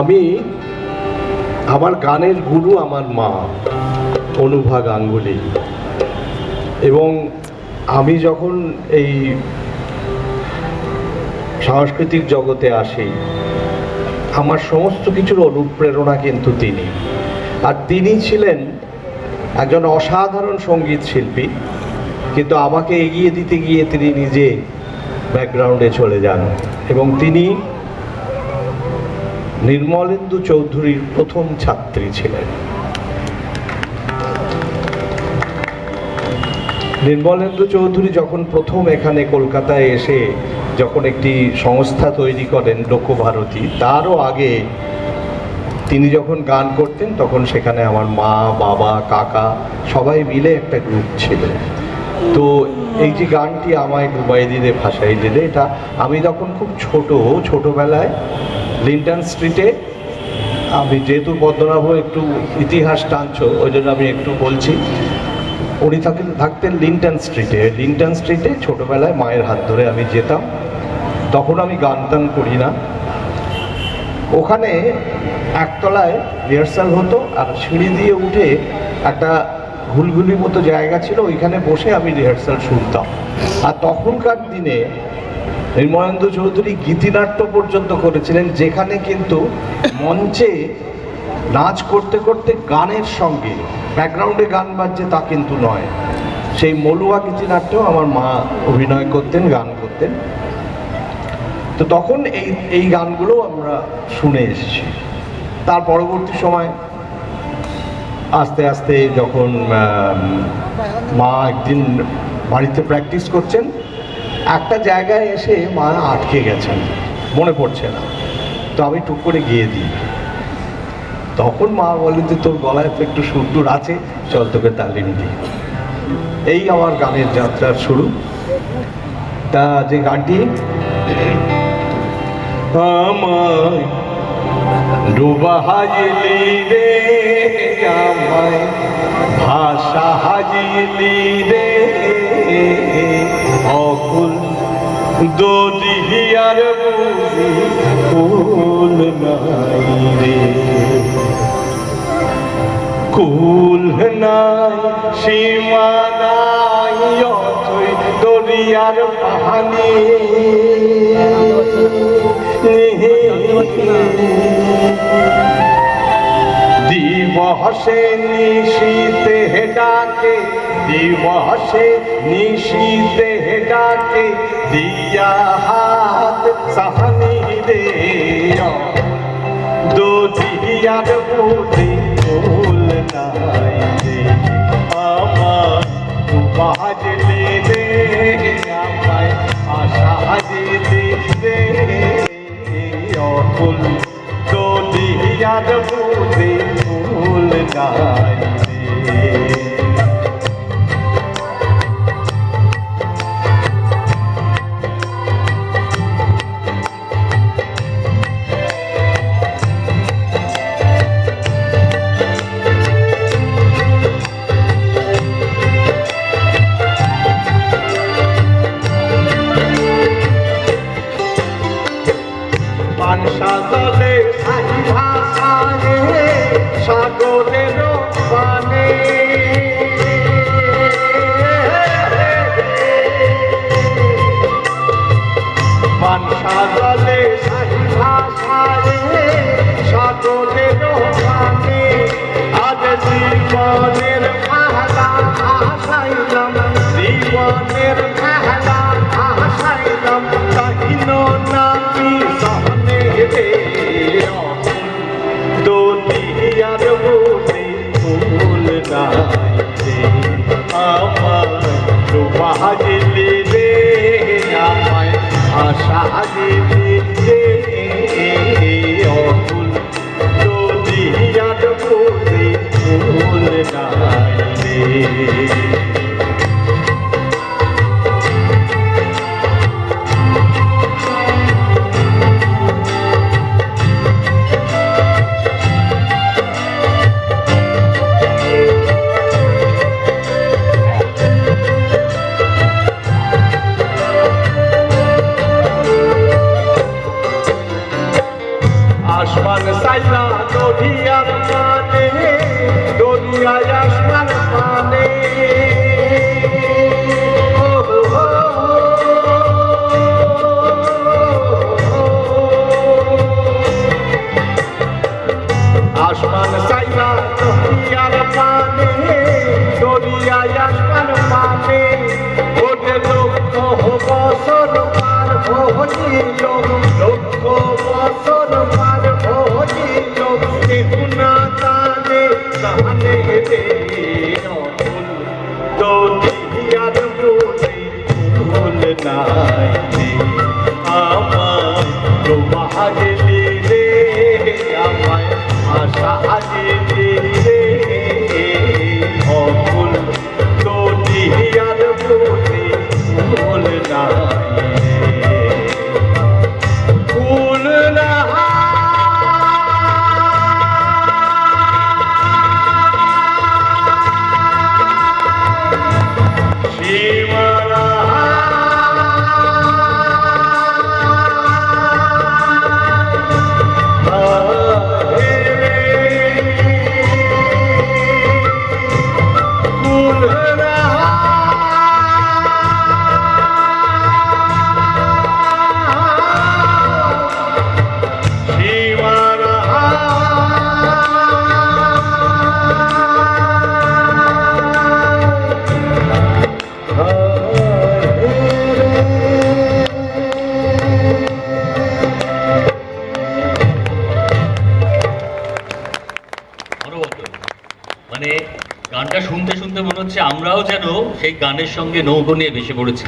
আমি আমার গানের গুরু আমার মা অনুভা গাঙ্গুলি এবং আমি যখন এই সাংস্কৃতিক জগতে আসি, আমার সমস্ত কিছুর অনুপ্রেরণা কিন্তু তিনি। আর তিনি ছিলেন একজন অসাধারণ সংগীত শিল্পী, কিন্তু আমাকে এগিয়ে দিতে গিয়ে তিনি নিজে ব্যাকগ্রাউন্ডে চলে যান। এবং তিনি নির্মলেন্দু চৌধুরীর প্রথম ছাত্রী ছিলেন। নির্মলেন্দু চৌধুরী যখন প্রথম এখানে কলকাতায় এসে যখন একটি সংস্থা তৈরি করেন লোকভারতী, তারও আগে তিনি যখন গান করতেন, তখন সেখানে আমার মা, বাবা, কাকা সবাই মিলে একটা গ্রুপ ছিল। তো এই যে গানটি আমায় ডুবাই দিলে ভাষায় দিলে এটা আমি তখন খুব ছোট, ছোটবেলায় লিন্টন স্ট্রিটে আমি যেহেতু পদ্মনাভ একটু ইতিহাস টানছ, ওই জন্য আমি একটু বলছি। উনি থাকেন থাকতেন লিন্টন স্ট্রিটে। লিন্টন স্ট্রিটে ছোটোবেলায় মায়ের হাত ধরে আমি যেতাম। তখন আমি গান টান করি না। ওখানে একতলায় রিহার্সাল হতো আর সিঁড়ি দিয়ে উঠে একটা ঘুলঘুলি মতো জায়গা ছিল, ওইখানে বসে আমি রিহার্সাল শুনতাম। আর তখনকার দিনে নির্মলেন্দু চৌধুরী গীতিনাট্য পর্যন্ত করেছিলেন, যেখানে কিন্তু মঞ্চে নাচ করতে করতে গানের সঙ্গে ব্যাকগ্রাউন্ডে গান বাজছে তা কিন্তু নয়। সেই মলুয়া গীতিনাট্য আমার মা অভিনয় করতেন, গান করতেন। তো তখন এই এই গানগুলো আমরা শুনে এসেছি। তার পরবর্তী সময় আস্তে আস্তে যখন মা একদিন বাড়িতে প্র্যাকটিস করছেন, একটা জায়গায় এসে মা আটকে গেছেন, মনে পড়ছে না। তো আমি টুক করে গিয়ে দিই। তখন মা বলে যে, তোর গলায় তো একটু সুরটুর আছে, চল তোকে তালিম দিই। এই আমার গানের যাত্রার শুরু। তা যে গানটি আমায় ডুবা রে আমায় ভাষা হাজলি রে অকুল দোদিহিয়ার বুঝি কুল নাই রে। কুল নাই, সীমা নাই, অথই দরিয়ার পাহানি দিবসে নিশীতে ডাকে দিবসে নিশীতে ডাকে দিয়া হাত সাহানি রে দোদিয়ার বুঝি ফুল নাই রে, আমার বাজলে রে, আমায় আশা দিলি রে। অকুল দোদিয়ার বুঝি যায় আসমান সাইরা দরিয়ার মানে দরিয়ায় আসমান মানে আসমান সাইরা দরিয়ার মানে দরিয়ায় আসমান মানে ওটে লক্ষ বছর পার হইল লক্ষ ভুল হচ্ছে আমরাও যেন সেই গানের সঙ্গে নৌকো নিয়ে ভেসে পড়েছি।